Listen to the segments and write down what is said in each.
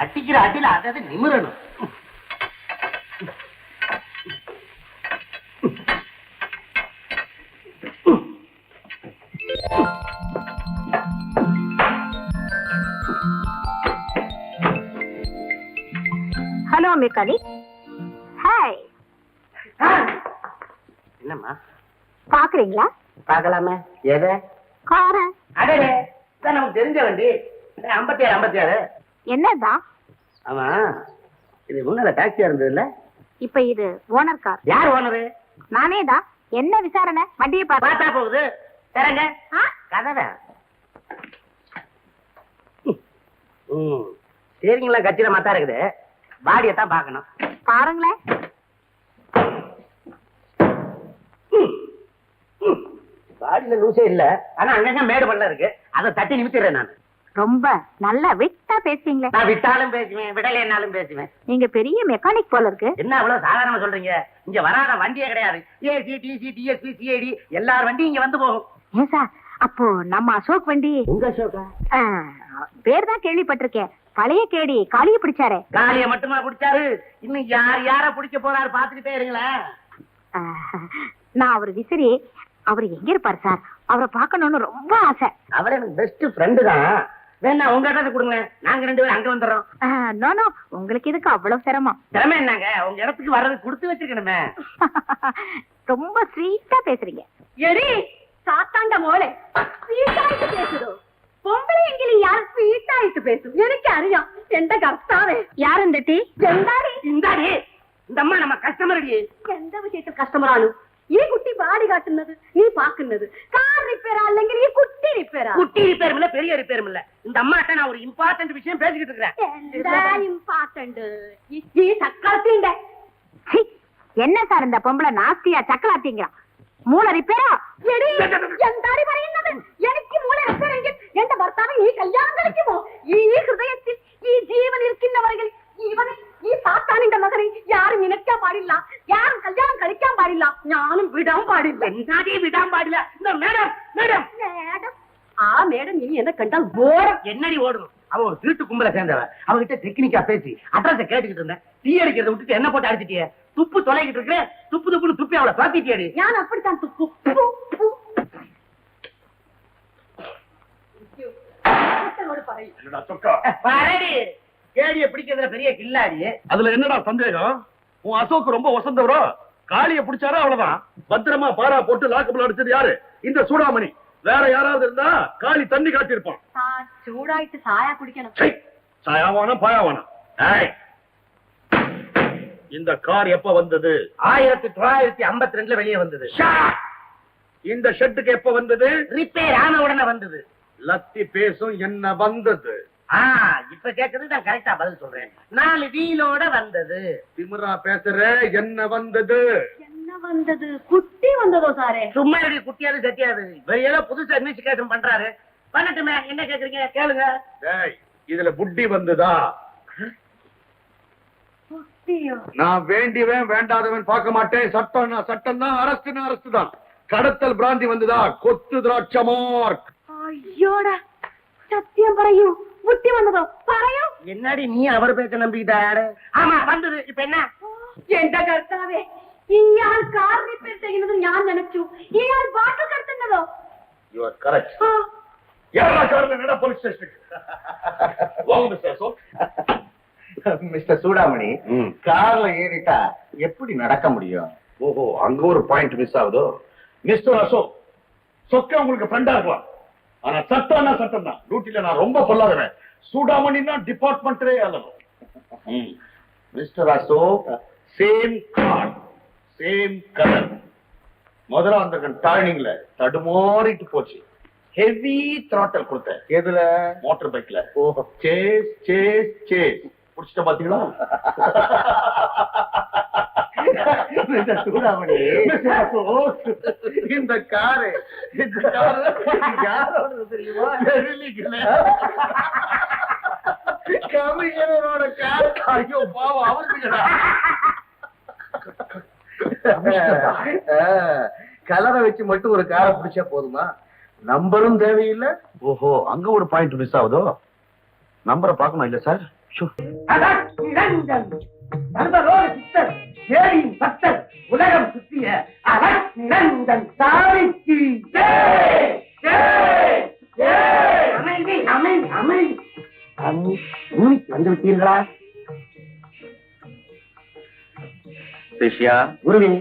அடிக்கிற அடியில அதாவது நிமிரணும். ஹலோ மெக்கானிக் ஹாய் என்னம்மா? பாக்குறீங்களா? பார்க்கலாமே. எதை? கார. அடே இதான் நமக்கு தெரிஞ்ச வண்டி. ஐம்பத்தி ஏழு ஐம்பத்தி ஏழு என்னதான் ஆமா இது முன்னால டாக்ஸியா இருந்தது இல்ல இப்ப இது ஓனர் கார் யார் ஓனரு நானே தான் என்ன விசாரணை? வண்டியை பார்த்தா. பார்த்தா போகுது. தரங்க. ஆ? கதவை. ம். சரிங்களா கச்சில மாத்தா இருக்குது. பாடியை தான் பார்க்கணும். பாருங்களேன். பாடியில லூசே இல்ல. ஆனா அங்கங்க மேடு பள்ள இருக்கு. அதை தட்டி நிமித்திடுறேன் நான். ரொம்ப நல்லா விட்டா பேசுறீங்களே நான் விட்டாலும் பேசுவேன் விடலைன்னாலும் பேசுவேன். நீங்க பெரிய மெக்கானிக் போல இருக்கு. என்ன அவ்வளவு சாதாரணமா சொல்றீங்க? இங்க வராத வண்டியே கிடையாது. ஏசி டிசி டிஎஸ்பி சிஐடி எல்லார் வண்டியும் இங்க வந்து போகும். ஏன் சார்? அப்போ நம்ம அசோக் வண்டி. உங்க அசோகா பேர் தான் கேள்விப்பட்டிருக்கேன். பழைய கேடி காளிய பிடிச்சாரே. காளிய மட்டுமா பிடிச்சாரு? இன்னும் யார் யார பிடிக்க போறாரு பாத்துக்கிட்டே இருங்களேன் ஆ, நான் அவர் விசிறி அவர் எங்க இருப்பார் சார்? அவரை பார்க்கணும்னு ரொம்ப ஆசை. அவர் எனக்கு பெஸ்ட் ஃப்ரெண்டு தான். வேணா உங்க கொடுங்க நாங்க ரெண்டு பேரும் அங்க வந்துடுறோம். நோ உங்களுக்கு இதுக்கு அவ்வளவு சிரமம். திறமை என்னங்க? உங்க இடத்துக்கு வர்றது கொடுத்து வச்சிருக்கணுமே. ரொம்ப ஸ்வீட்டா பேசுறீங்க. எரி சாத்தாண்ட மோளே. ஸ்வீட்டாயிட்டு பேசுதோ. பொம்பளையெങ്കിലും யார் ஸ்வீட்டாயிட்டு பேசும் எனக்கு அறியாம். எந்த கர்த்தாவே. யார் இந்த டீ? எந்தாடி? இந்தாடி. இந்த நம்ம கஸ்டமர் எந்த விஷயத்து கஸ்டமர் ஆளும் ഈ കുട്ടി ബാടി കാട്ടുന്നത് നീ പാക്കുന്നത് കാർ റിപ്പയർ അല്ലെങ്കിൽ ഈ കുട്ടി റിപ്പയർ குட்டி ரிப்பேரும் இல்ல பெரிய ரிப்பேரும் இல்ல இந்த அம்மாட்ட நான் ஒரு இம்பார்ட்டன்ட் விஷயம் பேசிக்கிட்டு இருக்கிறேன் എന്താ ഇമ്പാർട്ടന്റ് ഈ സക്കാത്തിന്റെ சீ, என்ன சார் இந்த பொம்பளை நாஸ்தியா சக்கலாத்திங்கிறான் மூளை ரிப்பேரா എടി എന്താണ് പറയുന്നത് എനിക്ക് മൂളെ റിപ്പയറെങ്കിൽ എന്റെ ഭർത്താവ് ഈ കല്യാണം കഴിക്കുമോ ഈ ഹൃദയത്തിൽ ഈ ജീവൻ ഇരിക്കുന്നവരെങ്കിൽ ഇവനെ ഈ സാത്താനിന്റെ മകനെ യാരും ഇണക്കാൻ പാടില്ല യാരും കല്യാണം കഴിക്കാൻ പാടില്ല ഞാനും വിടാൻ പാടില്ല என்னாடி விடாம பாடில இந்த மேடம் மேடம் മേഡം ആ മേഡം ഇനി എന്നെ കണ്ടാൽ ഓടം என்னடி ஓடணும் அவ ஒரு திருட்டு கும்பல சேர்ந்தவ அவகிட்ட டெக்னிக்கா பேசி அட்ரஸ கேட்டுக்கிட்டு இருந்தேன் டீ அடிக்கிறத விட்டுட்டு என்ன போட்டு அடிச்சிட்டியே துப்பு தொலைகிட்டு இருக்க துப்பு துப்புன்னு துப்பி அவளை பாத்திட்டியடி ഞാൻ അപ്പടിത്താൻ തുപ്പു പു, പു. കുട്ടികളോട് പറയും என்னடா சொக்கா பாரடி கேடிய பிடிக்கிறதுல பெரிய கில்லாடி. அதுல என்னடா சந்தேகம்? உன் அசோக் ரொம்ப வசந்தவரோ காளிய பிடிச்சாரா அவ்வளவுதான். பத்திரமா பாரா போட்டு லாக்கப்பில் அடிச்சது யாரு? இந்த சூடாமணி. வேற யாராவது இருந்தா காளி தண்ணி காட்டியிருப்பான். சூடாயிட்டு சாயா குடிக்கணும். சாயாவானா பாயாவானா? இந்த கார் எப்ப வந்தது? ஆயிரத்தி தொள்ளாயிரத்தி ஐம்பத்தி ரெண்டுல வெளியே வந்தது. இந்த ஷெட்டுக்கு எப்ப வந்தது? ரிப்பேர் ஆன உடனே வந்தது. லத்தி பேசும் என்ன வந்தது? இப்ப கேட்கறது நான் கரெக்டா பதில் சொல்றேன். நாலு வீலோட வந்தது. திமுரா பேசுற என்ன வந்தது? என்ன வந்தது? குட்டி வந்ததோ சாரே? சும்மா எப்படி குட்டியாது? சத்தியாது இவர் ஏதோ புதுசா இன்வெஸ்டிகேஷன் பண்றாரு. பண்ணட்டுமே என்ன கேக்குறீங்க? கேளுங்க. இதுல புட்டி வந்ததா? நான் வேண்டியவன் வேண்டாதவன் பார்க்க மாட்டேன். சட்டம் சட்டம் தான் அரசுன்னு அரசு தான் கடத்தல் பிராந்தி வந்ததா? கொத்து திராட்சமார்க் ஐயோடா சத்தியம் பறையும். പറയൂ കുട്ടി വന്നതോ പറയൂ என்னடி நீ அவர் பேச்ச நம்பிக்கிட்ட யாரு ஆமா வந்தது இப்ப என்ன എന്റെ കർത്താവേ ഇയാൾ കാർ റിപ്പയർ ചെയ്യുന്നത് ഞാൻ നനച്ചു ഇയാൾ ബാട്ടിൽ കടത്തുന്നതോ யூ ஆர் கரெக்ட் ആ, யாரா கார்ல நட போலீஸ் ஸ்டேஷனுக்கு வாங்க மிஸ்டர் அசோக் மிஸ்டர் சூடாமணி ம். கார்ல ஏறிட்டா எப்படி நடக்க முடியும் ஓஹோ அங்க ஒரு பாயிண்ட் மிஸ் ஆகுதோ மிஸ்டர் அசோக் சொக்க உங்களுக்கு ஃப்ரெண்டா இருக்கலாம் ஆனா சட்டம்னா சட்டம் தான் டியூட்டில நான் ரொம்ப பொல்லாதவன். சூடாமணின்னா டிபார்ட்மெண்ட்டே அல்லணும் mister Ashok same car same colour முதல்ல வந்திருக்க டர்னிங்ல தடுமாறிட்டு போச்சு. ஹெவி த்ராட்டல் கொடுத்தேன். எதுல? மோட்டார் பைக்ல சேஸ் சேஸ் சேஸ் புடிச்சிட்ட பாத்தீங்களா? மிஸ்டர் சூடாமணி இந்த காரு. இந்த காரு. யாரோட தெரியுமா. கமிஷனரோட கார். ஐயோ பாவம் அவருக்கு கலரை வச்சு மட்டும் ஒரு காரை பிடிச்சா போதுமா? நம்பரும் தேவையில்லை. ஓஹோ அங்க ஒரு பாயிண்ட் மிஸ் ஆகுதோ? நம்பரை பார்க்கணும் இல்ல சார் சர்வலோக சித்தர். ஏழியின் பக்தர் உலகம் சுற்றிய சாமிக்கு! ஜெய்! ஜெய்! அமைதி அமைதி அமைதி. சாமி, பூமிக்கு வந்து விட்டீர்களா சிஷ்யா குருவே.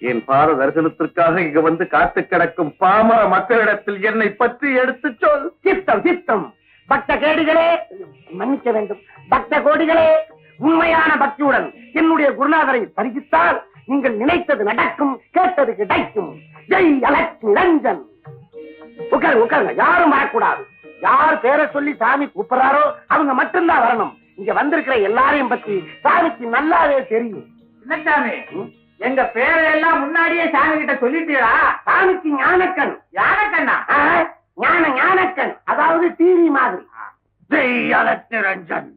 என் பார தரிசனத்திற்காக இங்க வந்து காத்து கிடக்கும் பாமர மக்களிடத்தில் என்னை பற்றி எடுத்துச் சொல். சித்தம் சித்தம். பக்த கேடிகளே மன்னிக்க வேண்டும். பக்த கோடிகளே உண்மையான பக்தியுடன் என்னுடைய குருநாதரை பரிசித்தால் நீங்கள் நினைத்தது நடக்கும் கேட்டது கிடைக்கும். ஜெய் அலக் நிரஞ்சன் உட்காருங்க உட்காருங்க. யாரும் வரக்கூடாது. யார் பேரை சொல்லி சாமி கூப்பிடுறாரோ அவங்க மட்டும்தான் வரணும். இங்க வந்திருக்கிற எல்லாரையும் பத்தி சாமிக்கு நல்லாவே தெரியும். சாமி எங்க பேரை எல்லாம் முன்னாடியே சாமி கிட்ட சொல்லிட்டீங்களா சாமிக்கு ஞானக்கண். யானக்கண்ணா ஆ, ஞான ஞானக்கண். அதாவது டிவி மாதிரி. ஜெய் அலக் நிரஞ்சன்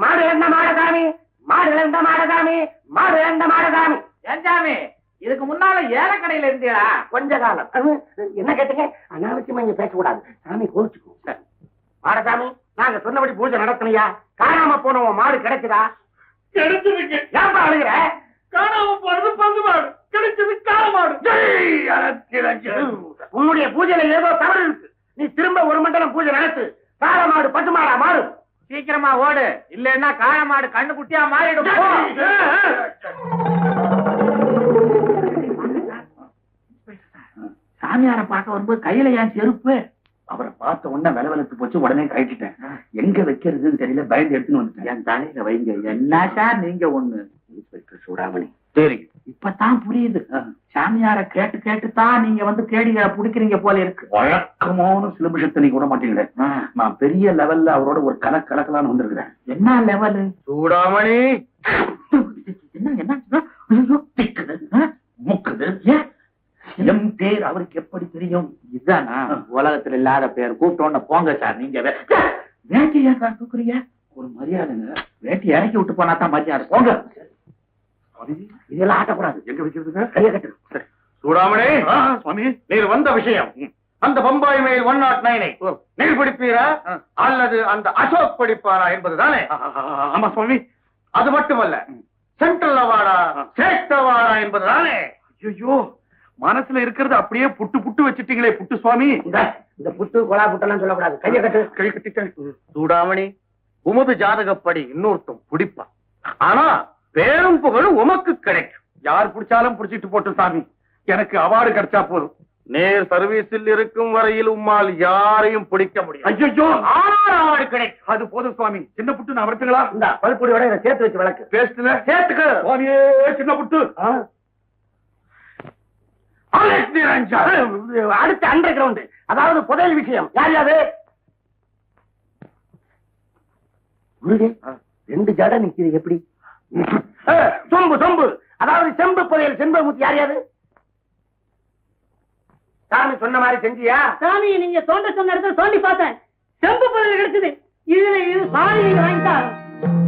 மாடு இழந்த மாடசாமி மாடு இழந்த மாடசாமி மாடு இழந்த மாடசாமி. ஏன் சாமி? இதுக்கு முன்னால ஏலக்கடையில இருந்தீங்களா கொஞ்ச காலம். அது, என்ன கேட்டீங்க? அனாவசியமா இங்க பேசக்கூடாது. சாமி கோவிச்சுக்கும் மாடசாமி நாங்க சொன்னபடி பூஜை நடத்தலையா? காணாம போன மாடு கிடைக்குதா கிடைச்சிருக்கு ஏன்பா அழுகிற? காணாம போறது பங்கு மாடு. கிடைச்சது கால மாடு. ஜெய் அலக்கிரஞ்சன். உன்னுடைய பூஜையில ஏதோ தவறு இருக்கு. நீ திரும்ப ஒரு மண்டலம் பூஜை நடத்து. காளை மாடு பட்டு மாடா. மாறும் சீக்கிரமா ஓடு. இல்லன்னா காளை மாடு கண்ணு குட்டியா மாறிடும். சாமியார பார்க்க வரும்போது கையில ஏன் செருப்பு? அவரை பார்த்த உடனே விலவெலுத்து போச்சு உடனே கழட்டிட்டேன். எங்க வைக்கிறதுன்னு தெரியல பயந்து எடுத்துன்னு வந்துட்டேன். என் தலையில வைங்க என்ன சார்? நீங்க ஒண்ணு? இன்ஸ்பெக்டர் சூடாமணி. சரி இப்பதான் புரியுது. சாமியார கேட்டு கேட்டு தான் நீங்க வந்து கேடிகளை புடிக்கிறீங்க போல இருக்கு. வழக்கமான சிலபிஷத்தை நீ விட மாட்டீங்களே. நான் பெரிய லெவல்ல அவரோட ஒரு கணக்கு கலக்கலான்னு வந்திருக்கிறேன். என்ன லெவலு சூடாமணி. என்ன என்ன முக்குது. ஏன்? என் பேர் அவருக்கு எப்படி தெரியும்? இதானா? உலகத்துல இல்லாத பேர். கூப்பிட்டோன்னு போங்க சார் நீங்க வேட்டையா சார் தூக்குறீங்க? ஒரு மரியாதைங்க. வேட்டி இறக்கி விட்டு போனா தான் மரியாதை. போங்க. இதெல்லாம் ஆட்டக்கூடாது. எங்க வைக்கிறதுங்க? கையை கட்டு சூடாமணி ஆ, சுவாமி நீர் வந்த விஷயம். அந்த பம்பாய் மேல் ஒன் நாட் நைனை நீர் பிடிப்பீரா? அல்லது அந்த அசோக் படிப்பாரா என்பதுதானே? ஆமா சுவாமி அது மட்டுமல்ல. சென்ட்ரல் அவார்டா ஸ்டேட் அவார்டா என்பதுதானே? ஐயோ மனசுல இருக்கிறது அப்படியே புட்டு புட்டு வச்சிட்டீங்களே புட்டு சுவாமி. இந்த புட்டு கொலா புட்டெல்லாம் சொல்லக்கூடாது. கையை கட்டு. கை கட்டிட்டேன். சூடாமணி உமது ஜாதகப்படி இன்னொருத்தம் பிடிப்பான். ஆனா பேரும் புகழும் உமக்கு கிடைக்கும். யார் பிடிச்சாலும் பிடிச்சிட்டு போட்டு சாமி. எனக்கு அவார்டு கிடைச்சா போதும். நேர் சர்வீஸில் இருக்கும் வரையில் உம்மால் யாரையும் பிடிக்க முடியும் ஐயோ அவார்டு கிடைக்கும். அது போதும் சுவாமி. சின்ன புட்டு நான் வரட்டுங்களா இந்த பல்பொடியோட இதை சேர்த்து வச்சு விளக்கு. பேஸ்ட்ல சேர்த்துக்கு. சுவாமியே சின்ன புட்டு. அடுத்த அண்டர் கிரவுண்ட் அதாவது புதையல் விஷயம். யார் யாரு? ரெண்டு ஜட நிக்குது. எப்படி? சொம்பு சொம்பு. அதாவது செம்பு புதையல் செம்பமுத்தி யார் யாரு? சாமி சொன்ன மாதிரி செஞ்சியா? சாமி நீங்க தோண்ட சொன்ன இடத்துல தோண்டி பார்த்தேன். செம்பு பொருள் கிடைச்சது. இதுல இது சாமி நீங்க வாங்கிட்டா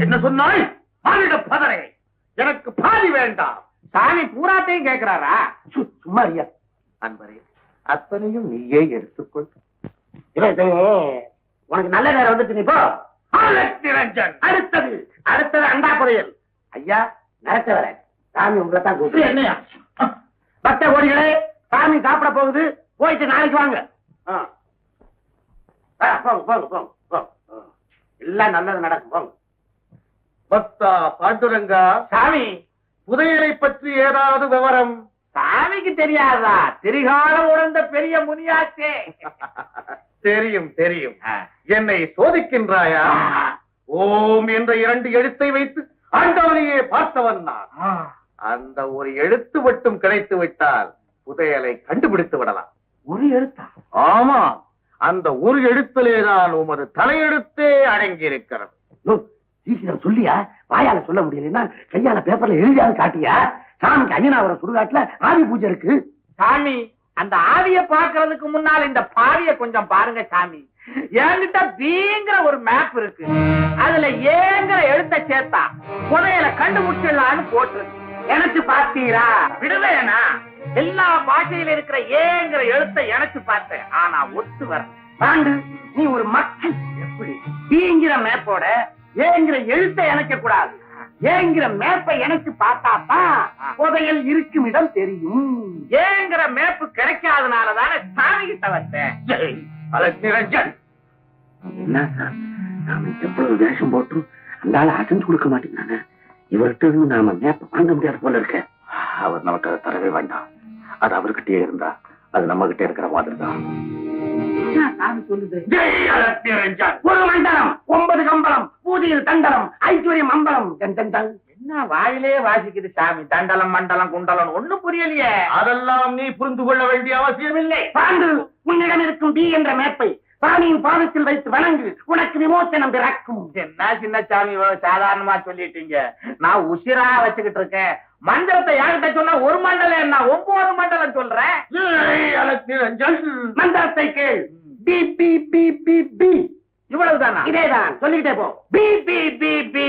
என்ன சொன்னாய்? பாலிட பதரை எனக்கு பாதி வேண்டாம். சாமி பூராத்தையும் கேக்குறாரா சு- சும்மா இருக்கியா அன்பரே அத்தனையும் நீயே எடுத்துக்கொள். உனக்கு நல்ல நேரம் வந்துட்டு நீ போ. அடுத்தது அடுத்தது அண்டா புதையல். ஐயா நடத்த வர சாமி உங்களை தான் கூப்பிடு என்னையா? பக்த கோடிகளே சாமி சாப்பிட போகுது. போயிட்டு நாளைக்கு வாங்க. போங்க போங்க போங்க போங்க. ஆ. எல்லாம் நல்லது நடக்கும். போங்க. பக்தா பாண்டுரங்கா சாமி. புதையலை பற்றி ஏதாவது விவரம்? சாமிக்கு தெரியாதா? திரிகாலம் உணர்ந்த பெரிய முனியாச்சே. தெரியும் தெரியும். என்னை சோதிக்கின்றாயா? ஓம் என்ற இரண்டு எழுத்தை வைத்து ஆண்டவனையே பார்த்தவன் நான். அந்த ஒரு எழுத்து மட்டும் கிடைத்து விட்டால் புதையலை கண்டுபிடித்து விடலாம். ஒரு எழுத்தா? ஆமா. அந்த ஒரு எழுத்திலேதான் உமது தலையெழுத்தே அடங்கியிருக்கிறது. சீக்கிரம் சொல்லியா? வாயால சொல்ல முடியலன்னா கையால பேப்பர்ல எழுதியாவது காட்டியா? சாமிக்கு ஐயனாவரம் சுடுகாட்டுல ஆவி பூஜை இருக்கு. சாமி அந்த ஆவிய பாக்குறதுக்கு முன்னால் இந்த பாவிய கொஞ்சம் பாருங்க சாமி. என்கிட்ட பிங்கிற ஒரு மேப் இருக்கு. அதுல ஏங்கிற எழுத்த சேர்த்தா புதையல கண்டுபிடிச்சிடலான்னு போட்டிருக்கு. எனக்கு பார்த்தீரா? விடுவேனா எல்லா பாஷையில இருக்கிற ஏங்கிற எழுத்த எனக்கு பார்த்தேன். ஆனா ஒத்து வர பாண்டு நீ ஒரு மக்கள். எப்படி? தீங்கிற மேப்போட ஏங்கிற எழுத்த இணைக்க கூடாது. ஏங்கிற மேப்பை எனக்கு பார்த்தாதான் புதையல் இருக்கும் இடம் தெரியும். ஏங்கிற மேப்பு கிடைக்காதனாலதானே சாமி கிட்ட வந்தேன். அலட்சுமி நிரஞ்சன் என்ன? நாம எவ்வளவு வேஷம் போட்டும் அந்த ஆள் அசைஞ்சு கொடுக்க இவர்கிட்ட இருந்து நாம மேப்பை வாங்க முடியாது போல இருக்க. அவர் நமக்கு அதை தரவே வேண்டாம். அது அவர்கிட்டயே இருந்தா அது நம்ம கிட்ட இருக்கிற மாதிரி தான். ஒன்பது கம்பளம் பூஜையில் தண்டலம் ஐஸ்வர்யம் அம்பலம். என்ன வாயிலே வாசிக்குது சாமி? தண்டலம் மண்டலம் குண்டலம் ஒண்ணும் புரியலையே. அதெல்லாம் நீ புரிந்து கொள்ள வேண்டிய அவசியம் இல்லை. பாண்டு உன்னிடம் இருக்கும் பி என்ற மேப்பை சாமியின் பாதத்தில் வைத்து வணங்கு. உனக்கு விமோசனம் பிறக்கும். என்ன சின்ன சாமி சாதாரணமா சொல்லிட்டீங்க? நான் உசிரா வச்சுக்கிட்டு இருக்கேன். மண்டலத்தை என்கிட்ட சொன்னா? ஒரு மண்டலம் என்ன? ஒன்பது மண்டலம் சொல்றேன் மந்திரத்தை கேள். பி பி பி பி பி. இவ்வளவுதானா? இதேதான். சொல்லிக்கிட்டே போ பி பி பி.